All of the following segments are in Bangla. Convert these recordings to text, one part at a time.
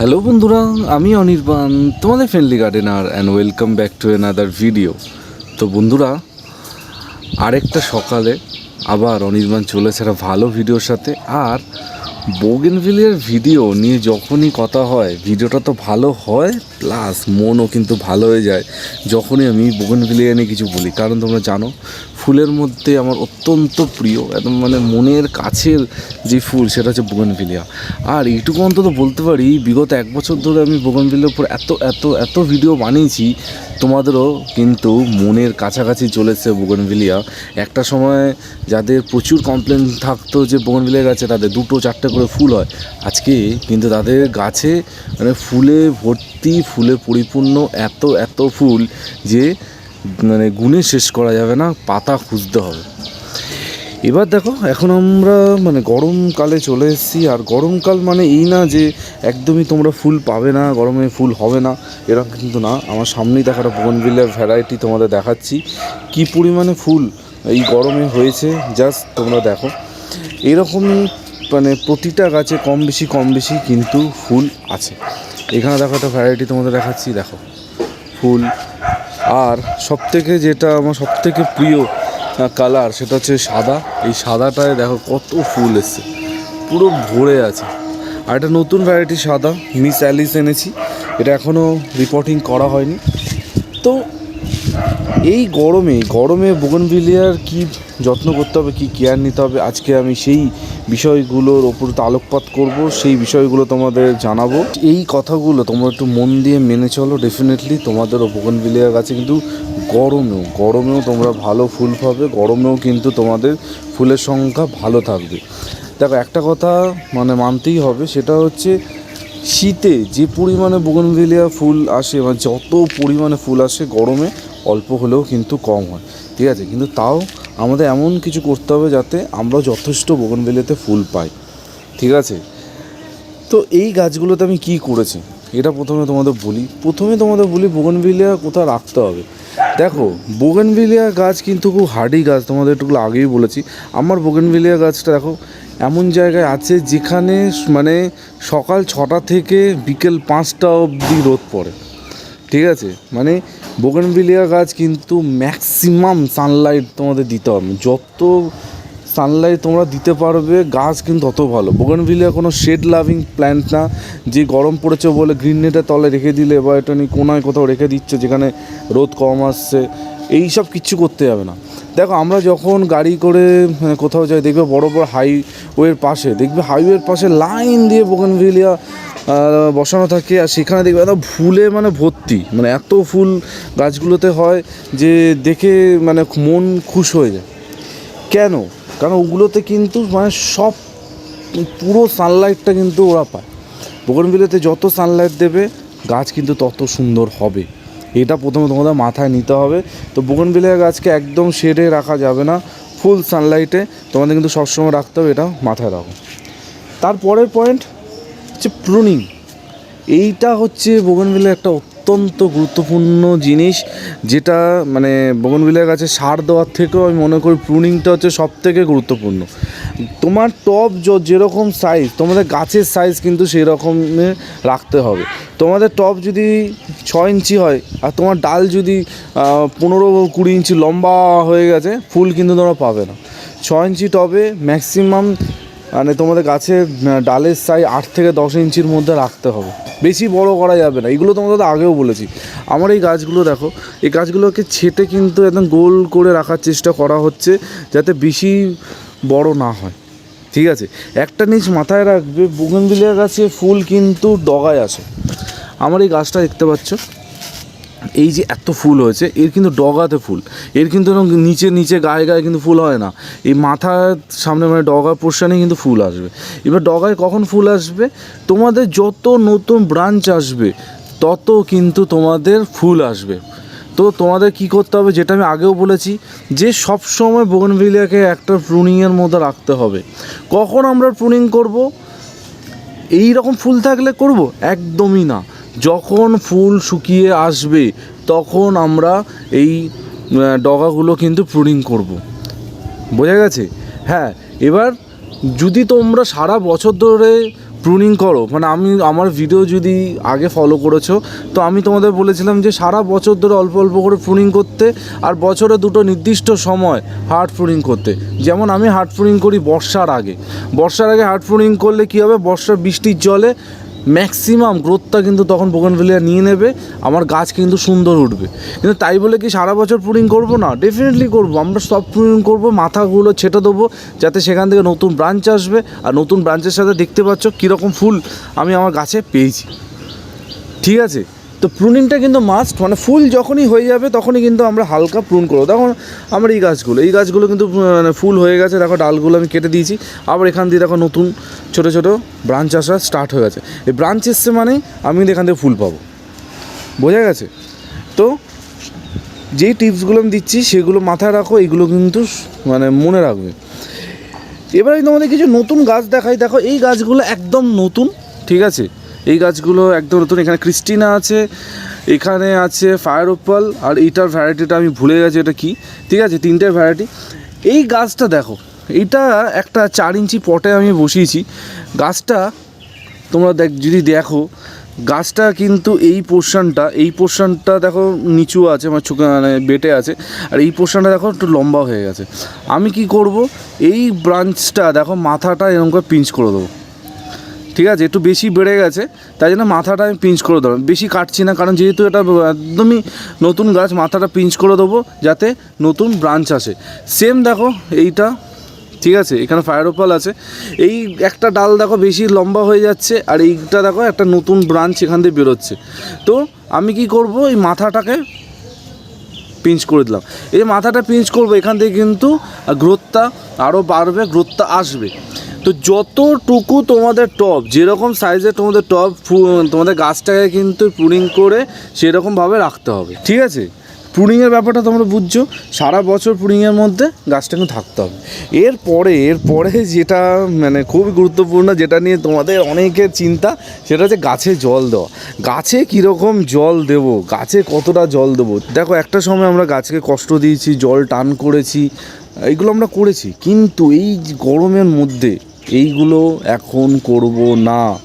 হ্যালো বন্ধুরা, আমি অনির্বাণ, তোমাদের friendly gardener and welcome back to another video তো বন্ধুরা, আরেকটা সকালে আবার অনির্বাণ চলেছে একটা ভালো ভিডিওর সাথে, আর বোগেনভিলিয়ার ভিডিও নিয়ে যখনই কথা হয় ভিডিওটা তো ভালো হয় প্লাস মনও কিন্তু ভালো হয়ে যায়। যখনই আমি বোগেনভিলিয়া নিয়ে কিছু বলি, কারণ তোমরা জানো, ফুলের মধ্যে আমার অত্যন্ত প্রিয় একদম মানে মনের কাছের যে ফুল, সেটা হচ্ছে বোগেনভিলিয়া আর এইটুকু অন্তত বলতে পারি, বিগত এক বছর ধরে আমি বোগেনভিলিয়ার উপর এত এত এত ভিডিও বানিয়েছি, তোমাদেরও কিন্তু মনের কাছাকাছি চলেছে বোগেনভিলিয়া একটা সময় যাদের প্রচুর কমপ্লেন থাকতো যে বোগেনভিলিয়া গাছে, তাদের দুটো, চারটে করে ফুল হয়। আজকে কিন্তু তাদের গাছে মানে ফুলে ভর্তি ফুলে পরিপূর্ণ, এত এত ফুল যে মানে গুণে শেষ করা যাবে না, পাতা খুঁজতে হবে। এবার দেখো, এখন আমরা মানে গরমকালে চলে এসেছি, আর গরমকাল মানে এই না যে, একদমই তোমরা ফুল পাবে না, গরমে ফুল হবে না, এরকম কিন্তু না। আমার সামনেই দেখো একটা বোনভিলের ভ্যারাইটি তোমাদের দেখাচ্ছি, কি পরিমাণে ফুল এই গরমে হয়েছে জাস্ট তোমরা দেখো। এরকমই মানে প্রতিটা গাছে কম বেশি কম বেশি কিন্তু ফুল আছে। এখানে দেখো একটা ভ্যারাইটি তোমাদের দেখাচ্ছি, দেখো। ফুল। আর সবথেকে যেটা আমার সবথেকে প্রিয় কালার সেটা হচ্ছে সাদা। এই সাদাটায় দেখো কত ফুল এসছে। পুরো ভরে আছে। আর একটা নতুন ভ্যারাইটি সাদা মিস অ্যালিস এনেছি। এটা এখনও রিপোর্টিং করা হয়নি। তো এই গরমে গরমে বোগনভিলিয়ার কি যত্ন করতে হবে, কি কেয়ার নিতে হবে? আজকে আমি সেই বিষয়গুলোর ওপর আলোকপাত করব, সেই বিষয়গুলো তোমাদের জানাব। এই কথাগুলো তোমরা একটু মন দিয়ে মেনে চলো ডেফিনেটলি তোমাদের তোমাদেরও বোগনভিলিয়া গাছে কিন্তু গরমেও গরমেও তোমরা ভালো ফুল পাবে, গরমেও কিন্তু তোমাদের ফুলের সংখ্যা ভালো থাকবে। দেখো, একটা কথা মানে মানতেই হবে, সেটা হচ্ছে শীতে যে পরিমাণে বোগনভিলিয়া ফুল আসে মানে যত পরিমাণে ফুল আসে গরমে, অল্প হলেও কিন্তু কম হয়। ঠিক আছে? কিন্তু তাও আমাদের এমন কিছু করতে হবে যাতে আমরা যথেষ্ট বোগনভিলিয়াতে ফুল পাই। ঠিক আছে? তো এই গাছগুলোতে আমি কি করেছি? এটা প্রথমে তোমাদের বলি। প্রথমে তোমাদের বলি, বোগনভিলিয়া কোথাও রাখতে হবে? দেখো, বোগেনভিলিয়া গাছ কিন্তু খুব হার্ডি গাছ, তোমাদের একটু আগেই বলেছি। আমার বোগেনভিলিয়া গাছটা দেখো, এমন জায়গায় আছে যেখানে মানে সকাল ছটা থেকে বিকেল পাঁচটা অবধি রোদ পড়ে। ঠিক আছে? মানে বোগেনভিলিয়া গাছ কিন্তু ম্যাক্সিমাম সানলাইট তোমাদের দিতে হবে। যত সানলাইট তোমরা দিতে পারবে, গাছ কিন্তু তত ভালো। বোগেনভিলিয়া কোনো শেড লাভিং প্ল্যান্ট না, যে গরম পড়েছে বলে গ্রিন নেটের তলে রেখে দিলে বা এটা নিয়ে কোনায় কোথাও রেখে দিচ্ছে যেখানে রোদ কম আসছে এই সব কিচ্ছু করতে যাবে না। দেখো, আমরা যখন গাড়ি করে মানে কোথাও যাই, দেখবে বড় বড় হাইওয়ের পাশে, দেখবে হাইওয়ের পাশে লাইন দিয়ে বোগেনভিলিয়া বসানো থাকে, আর সেখানে দেখবে একদম ফুলে মানে ভর্তি। মানে এত ফুল গাছগুলোতে হয় যে দেখে মানে মন খুশ হয়ে যায়। কেন? কারণ ওগুলোতে কিন্তু মানে সব পুরো সানলাইটটা কিন্তু ওরা পায়। বোগনভিলাতে যত সানলাইট দেবে, গাছ কিন্তু তত সুন্দর হবে। এটা প্রথমে তোমাদের মাথায় নিতে হবে। তো বোগনভিলিয়া গাছকে একদম শেডে রাখা যাবে না। ফুল সানলাইটে তোমাদের কিন্তু সবসময় রাখতে হবে, এটা মাথায় রাখো। তারপরের পয়েন্ট হচ্ছে প্রুনিং এইটা হচ্ছে বোগনভিলের একটা অত্যন্ত গুরুত্বপূর্ণ জিনিস, যেটা মানে বোগনভিলের গাছে সার দেওয়ার থেকেও আমি মনে করি প্রুনিংটা হচ্ছে সব থেকে গুরুত্বপূর্ণ। তোমার য- যেরকম সাইজ তোমাদের গাছের সাইজ কিন্তু সেই রকমের রাখতে হবে। তোমাদের টব যদি ছয় ইঞ্চি হয়, আর তোমার ডাল যদি পনেরো কুড়ি ইঞ্চি লম্বা হয়ে গেছে, ফুল কিন্তু তোমরা পাবে না। ছয় ইঞ্চি টবে ম্যাক্সিমাম মানে তোমাদের গাছের ডালের সাইজ আট থেকে দশ ইঞ্চির মধ্যে রাখতে হবে। বেশি বড় করা যাবে না। এগুলো তোমাদের আগেও বলেছি। আমার এই গাছগুলো দেখো, এই গাছগুলোকে ছেটে কিন্তু একদম গোল করে রাখার চেষ্টা করা হচ্ছে, যাতে বেশি বড় না হয়। ঠিক আছে? একটা নিচ মাথায় রাখবে বুগনভিলিয়া গাছে ফুল কিন্তু ডগায় আছে আমার এই গাছটা দেখতে পাচ্ছ। এই যে এত ফুল হয়েছে, এর কিন্তু ডগাতে ফুল। এর কিন্তু এরকম নিচে নিচে গায়ে গায়ে কিন্তু ফুল হয় না। এই মাথার সামনে মানে ডগার পোর্শনে কিন্তু ফুল আসবে। এবার ডগায় কখন ফুল আসবে? তোমাদের যত নতুন ব্রাঞ্চ আসবে, তত কিন্তু তোমাদের ফুল আসবে। তো তোমাদের কি করতে হবে, যেটা আমি আগেও বলেছি, যে সব সময় বোগনভিলিয়াকে একটা প্রুনিংয়ের মধ্যে রাখতে হবে। কখন আমরা প্রুনিং করব? এই রকম ফুল থাকলে করব? একদমই না। যখন ফুল শুকিয়ে আসবে, তখন আমরা এই ডগাগুলো কিন্তু প্রুনিং করব। বোঝা গেছে? হ্যাঁ এবার যদি তোমরা সারা বছর ধরে প্রুনিং করো মানে আমি, আমার ভিডিও যদি আগে ফলো করেছ, তো আমি তোমাদের বলেছিলাম যে সারা বছর ধরে অল্প অল্প করে প্রুনিং করতে আর বছরে দুটো নির্দিষ্ট সময় হার্ড প্রুনিং করতে। যেমন আমি হার্ড প্রুনিং করি বর্ষার আগে। বর্ষার আগে হার্ড প্রুনিং করলে কী হবে? বর্ষার বৃষ্টির জলে ম্যাক্সিমাম গ্রোথটা কিন্তু তখন বোগানভেলিয়া নিয়ে নেবে, আমার গাছ কিন্তু সুন্দর উঠবে। কিন্তু তাই বলে কি সারা বছর প্রুনিং করব না? ডেফিনেটলি করব। আমরা সব প্রুনিং করব, মাথাগুলো ছেটে দেবো, যাতে সেখান থেকে নতুন ব্রাঞ্চ আসবে। আর নতুন ব্রাঞ্চের সাথে দেখতে পাচ্ছ কীরকম ফুল আমি আমার গাছে পেয়েছি। ঠিক আছে? তো প্রুনিংটা কিন্তু মাস্ট মানে ফুল যখনই হয়ে যাবে তখনই কিন্তু আমরা হালকা প্রুন করব। দেখো আমার এই গাছগুলো এই গাছগুলো কিন্তু মানে ফুল হয়ে গেছে, দেখো ডালগুলো আমি কেটে দিয়েছি। আবার এখান দিয়ে দেখো নতুন ছোটো ছোটো ব্রাঞ্চ আসা স্টার্ট হয়ে গেছে। এই ব্রাঞ্চ এসছে মানে আমি কিন্তু এখান থেকে ফুল পাবো। বোঝা গেছে? তো যেই টিপসগুলো আমি দিচ্ছি সেগুলো মাথায় রাখো, এগুলো কিন্তু মানে মনে রাখবে। এবার আমি তোমাদের কিছু নতুন গাছ দেখাই। দেখো এই গাছগুলো একদম নতুন, ঠিক আছে? এই গাছগুলো একদম নতুন। এখানে ক্রিস্টিনা আছে, এখানে আছে ফায়ার ওপাল আর এইটার ভ্যারাইটিটা আমি ভুলে গেছি এটা কি। ঠিক আছে, তিনটে ভ্যারাইটি এই গাছটা দেখো এইটা একটা চার ইঞ্চি পটে আমি বসিয়েছি। গাছটা তোমরা দেখ, যদি দেখো, গাছটা কিন্তু এই পোর্শনটা এই পোর্শনটা দেখো নিচু আছে মানে চোখে মানে বেটে আছে, আর এই পোর্শনটা দেখো একটু লম্বা হয়ে গেছে। আমি কি করব, এই ব্রাঞ্চটা দেখো মাথাটা এরকম করে পিঞ্চ করে দেবো। ঠিক আছে, একটু বেশি বেড়ে গেছে, তাই জন্য মাথাটা আমি পিঞ্চ করে দেবো। বেশি কাটছি না, কারণ যেহেতু এটা একদমই নতুন গাছ, মাথাটা পিঞ্চ করে দেবো, যাতে নতুন ব্রাঞ্চ আসে। সেম দেখো, এইটা, ঠিক আছে, এখানে ফায়ার ওপাল আছে। এই একটা ডাল দেখো বেশি লম্বা হয়ে যাচ্ছে, আর এইটা দেখো একটা নতুন ব্রাঞ্চ এখান দিয়ে বেরোচ্ছে। তো আমি কি করব, এই মাথাটাকে পিঞ্চ করে দিলাম। এই মাথাটা পিঞ্চ করব, এখান থেকে কিন্তু গ্রোথটা আরও বাড়বে গ্রোথটা আসবে। তো যতটুকু তোমাদের টপ যেরকম সাইজের তোমাদের টপ তোমাদের গাছটাকে কিন্তু প্রুনিং করে সেরকমভাবে রাখতে হবে, ঠিক আছে? প্রুনিংয়ের ব্যাপারটা তোমরা বুঝছ, সারা বছর প্রুনিংয়ের মধ্যে গাছটা কিন্তু থাকতে হবে। এরপরে এরপরে যেটা মানে খুবই গুরুত্বপূর্ণ, যেটা নিয়ে তোমাদের অনেকের চিন্তা, সেটা হচ্ছে গাছে জল দেওয়া। গাছে কীরকম জল দেব? গাছে কতটা জল দেবো? দেখো, একটা সময় আমরা গাছকে কষ্ট দিয়েছি, জল টান করেছি, এইগুলো আমরা করেছি, কিন্তু এই গরমের মধ্যে এইগুলো এখন করব না।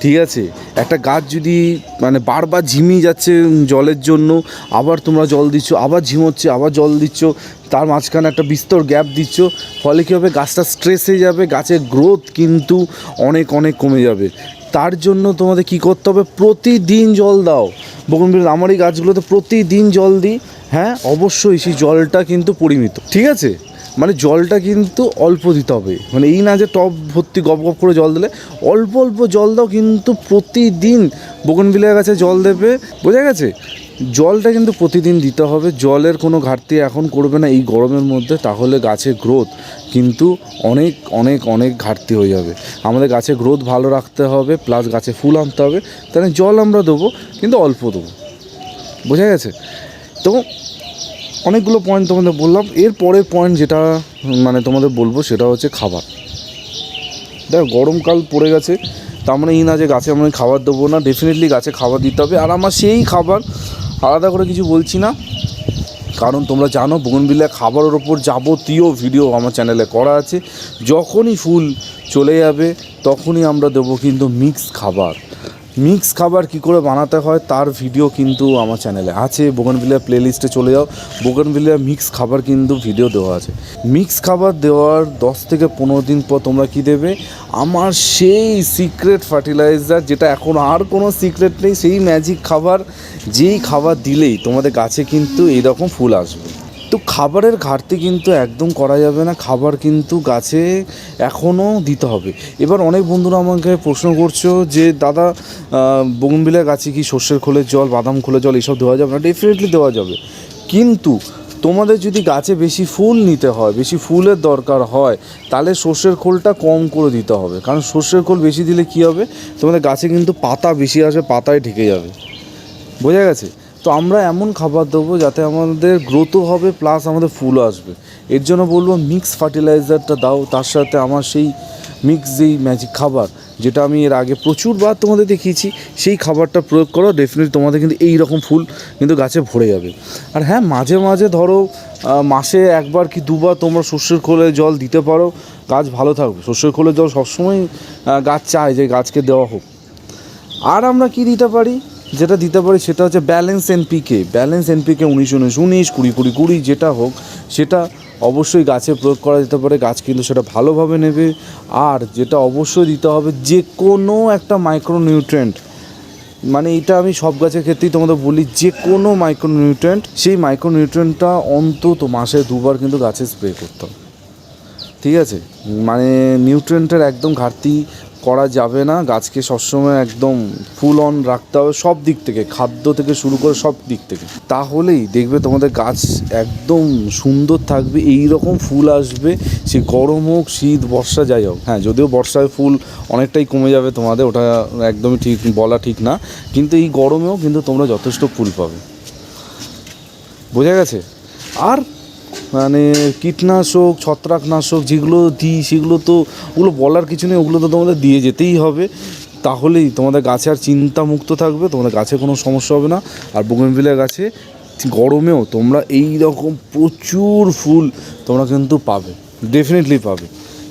ঠিক আছে? একটা গাছ যদি মানে বারবার ঝিমিয়ে যাচ্ছে জলের জন্য, আবার তোমরা জল দিচ্ছ, আবার ঝিমোচ্ছে, আবার জল দিচ্ছ, তার মাঝখানে একটা বিস্তর গ্যাপ দিচ্ছ, ফলে কী হবে? গাছটা স্ট্রেস হয়ে যাবে, গাছের গ্রোথ কিন্তু অনেক অনেক কমে যাবে। তার জন্য তোমাদের কি করতে হবে? প্রতিদিন জল দাও। বকুনবিল আমার এই গাছগুলোতে প্রতিদিন জল দিই। হ্যাঁ? অবশ্যই সেই জলটা কিন্তু পরিমিত। ঠিক আছে? মানে জলটা কিন্তু অল্প দিতে হবে। মানে এই না যে টব ভর্তি গপ গপ করে জল দিলে, অল্প অল্প জল দাও কিন্তু প্রতিদিন বগনবিলার গাছে জল দেবে। বোঝা গেছে? জলটা কিন্তু প্রতিদিন দিতে হবে। জলের কোনো ঘাটতি এখন করবে না এই গরমের মধ্যে, তাহলে গাছে গ্রোথ কিন্তু অনেক অনেক অনেক ঘাটতি হয়ে যাবে। আমাদের গাছে গ্রোথ ভালো রাখতে হবে প্লাস গাছে ফুল আনতে হবে। তাহলে জল আমরা দেবো, কিন্তু অল্প দেবো। বোঝা গেছে? তো অনেকগুলো পয়েন্ট তোমাদের বললাম। এর পরের পয়েন্ট যেটা মানে তোমাদের বলব সেটা হচ্ছে খাবার। দেখো গরমকাল পড়ে গেছে, তার মানে এই না যে গাছে আমি খাবার দেবো না ডেফিনেটলি গাছে খাবার দিতে হবে। আর আমার সেই খাবার আলাদা করে কিছু বলছি না। কারণ তোমরা জানো বগনবিলা খাবারের ওপর যাবতীয় ভিডিও আমার চ্যানেলে করা আছে। যখনই ফুল চলে যাবে, তখনই আমরা দেবো কিন্তু মিক্স খাবার। মিক্স খাবার কি করে বানাতে হয় তার ভিডিও কিন্তু আমার চ্যানেলে আছে। বোগনভিলিয়া প্লেলিস্টে চলে যাও। বোগনভিলিয়া মিক্স খাবার কিন্তু ভিডিও দেওয়া আছে। মিক্স খাবার দেওয়ার দশ থেকে পনেরো দিন পর তোমরা কি দেবে? আমার সেই সিক্রেট ফার্টিলাইজার যেটা এখন আর কোনো সিক্রেট নেই, সেই ম্যাজিক খাবার, যেই খাবার দিলেই তোমাদের গাছে কিন্তু এইরকম ফুল আসবে। তো খাবারের ঘাটতি কিন্তু একদম করা যাবে না, খাবার কিন্তু গাছে এখনও দিতে হবে। এবার অনেক বন্ধুরা আমাকে প্রশ্ন করছ যে, দাদা বগনবিলা গাছে কি সর্ষের খোলের জল, বাদাম খোলের জল এসব দেওয়া যাবে না? ডেফিনেটলি দেওয়া যাবে। কিন্তু তোমাদের যদি গাছে বেশি ফুল নিতে হয়, বেশি ফুলের দরকার হয়, তাহলে সর্ষের খোলটা কম করে দিতে হবে। কারণ সর্ষের খোল বেশি দিলে কী হবে? তোমাদের গাছে কিন্তু পাতা বেশি আসবে পাতায় ঢেকে যাবে। বোঝা গেছে? তো আমরা এমন খাবার দেবো যাতে আমাদের গ্রোথও হবে প্লাস আমাদের ফুলও আসবে। এর জন্য বলব মিক্স ফার্টিলাইজারটা দাও, তার সাথে আমার সেই মিক্স যেই ম্যাজিক খাবার, যেটা আমি এর আগে প্রচুরবার তোমাদের দেখিয়েছি, সেই খাবারটা প্রয়োগ করো ডেফিনেটলি তোমাদের কিন্তু এই রকম ফুল কিন্তু গাছে ভরে যাবে। আর হ্যাঁ মাঝে মাঝে ধরো মাসে একবার কি দুবার তোমরা শস্যের খোলে জল দিতে পারো, গাছ ভালো থাকবে। শস্যের খোলে জল সবসময় গাছ চায় যে গাছকে দেওয়া হোক। আর আমরা কি দিতে পারি? যেটা দিতে পারি সেটা হচ্ছে ব্যালেন্স এনপিকে। ব্যালেন্স এনপিকে উনিশ উনিশ উনিশ, কুড়ি কুড়ি কুড়ি, যেটা হোক, সেটা অবশ্যই গাছে প্রয়োগ করা যেতে পারে, গাছ কিন্তু সেটা ভালোভাবে নেবে, আর যেটা অবশ্যই দিতে হবে যে কোনো একটা মাইক্রোনিউট্রেন্ট মানে এটা আমি সব গাছের ক্ষেত্রেই তোমাদের বলি, যে কোনো মাইক্রোনিউট্রেন্ট সেই মাইক্রোনিউট্রেন্টটা অন্তত মাসে দুবার কিন্তু গাছে স্প্রে করতে হবে। ঠিক আছে? মানে নিউট্রেন্টের একদম ঘাটতি করা যাবে না। গাছকে সবসময় একদম ফুল অন রাখতে হবে সব দিক থেকে, খাদ্য থেকে শুরু করে সব দিক থেকে। তাহলেই দেখবে তোমাদের গাছ একদম সুন্দর থাকবে এই রকম ফুল আসবে, সে গরম হোক, শীত, বর্ষা, যাই হোক। হ্যাঁ যদিও বর্ষায় ফুল অনেকটাই কমে যাবে তোমাদের, ওটা একদমই ঠিক, বলা ঠিক না। কিন্তু এই গরমেও কিন্তু তোমরা যথেষ্ট ফুল পাবে। বোঝা গেছে? আর মানে কীটনাশক, ছত্রাকনাশক যেগুলো দিই, সেগুলো তো ওগুলো বলার কিছু নেই, ওগুলো তো তোমাদের দিয়ে যেতেই হবে। তাহলেই তোমাদের গাছে আর চিন্তামুক্ত থাকবে, তোমাদের গাছে কোনো সমস্যা হবে না। আর বুগেনভিলের গাছে গরমেও তোমরা এই রকম প্রচুর ফুল তোমরা কিন্তু পাবে ডেফিনেটলি পাবে।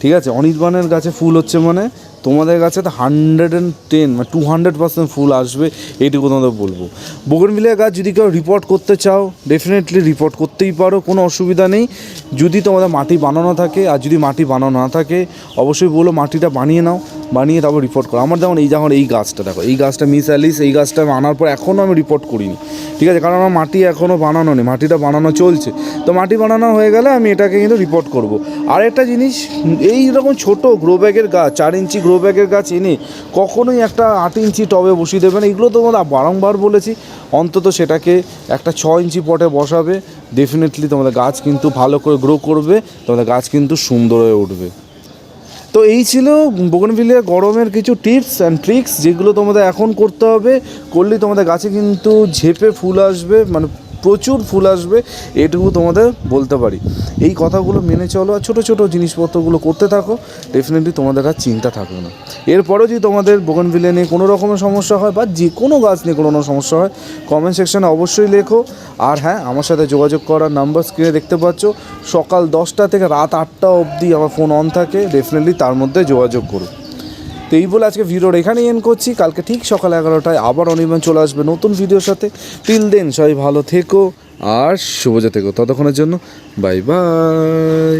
ঠিক আছে? অনির্বাণের গাছে ফুল হচ্ছে মানে তোমাদের কাছে তো হান্ড্রেড অ্যান্ড টেন মানে টু হান্ড্রেড পার্সেন্ট ফুল আসবে, এইটুকু তোমাদের বলব। বোগনভিলিয়া গাছ যদি কেউ রিপোর্ট করতে চাও ডেফিনেটলি রিপোর্ট করতেই পারো, কোনো অসুবিধা নেই। যদি তোমাদের মাটি বানানো থাকে, আর যদি মাটি বানানো না থাকে, অবশ্যই বলো মাটিটা বানিয়ে নাও। বানিয়ে তারপর রিপোর্ট করো। আমার যেমন এই যেমন এই গাছটা দেখো, এই গাছটা মিস অ্যালিস এই গাছটা আনার পর এখনও আমি রিপোর্ট করিনি। ঠিক আছে, কারণ আমার মাটি এখনও বানানো নেই, মাটিটা বানানো চলছে। তো মাটি বানানো হয়ে গেলে আমি এটাকে কিন্তু রিপোর্ট করব। আর একটা জিনিস, এই রকম ছোটো গ্রো ব্যাগের গাছ, চার ইঞ্চি গ্রো ব্যাগের গাছ এনে কখনোই একটা আট ইঞ্চি টবে বসিয়ে দেবেন এগুলো তো আমরা বারংবার বলেছি, অন্তত সেটাকে একটা ছ ইঞ্চি পটে বসাবে। ডেফিনেটলি তোমাদের গাছ কিন্তু ভালো করে গ্রো করবে, তোমাদের গাছ কিন্তু সুন্দর হয়ে উঠবে। তো এই ছিল বোগনভিলিয়া গরমের কিছু টিপস অ্যান্ড ট্রিক্স যেগুলো তোমাদের এখন করতে হবে। করলে তোমাদের গাছে কিন্তু ঝেপে ফুল আসবে মানে প্রচুর ফুল আসবে, এটুকু তোমাদের বলতে পারি। এই কথাগুলো মেনে চলো আর ছোটো ছোটো জিনিসপত্রগুলো করতে থাকো ডেফিনেটলি তোমাদের আর চিন্তা থাকবে না। এরপরেও যদি তোমাদের বোগনভিলিয়া নিয়ে কোনো রকমের সমস্যা হয় বা যে কোনো গাছ নিয়ে কোনো সমস্যা হয় কমেন্ট সেকশানে অবশ্যই লেখো। আর হ্যাঁ আমার সাথে যোগাযোগ করার নাম্বার স্ক্রিনে দেখতে পাচ্ছ, সকাল দশটা থেকে রাত আটটা অবধি আমার ফোন অন থাকে ডেফিনেটলি তার মধ্যে যোগাযোগ করো। তো এই বলে আজকে ভিডিওর এখানেই এন করছি। কালকে ঠিক সকাল এগারোটায় আবার অনির্বাণ চলে আসবে নতুন ভিডিওর সাথে। টিল দেন সবাই ভালো থেকো আর শুভজা থেকো ততক্ষণের জন্য বাই বাই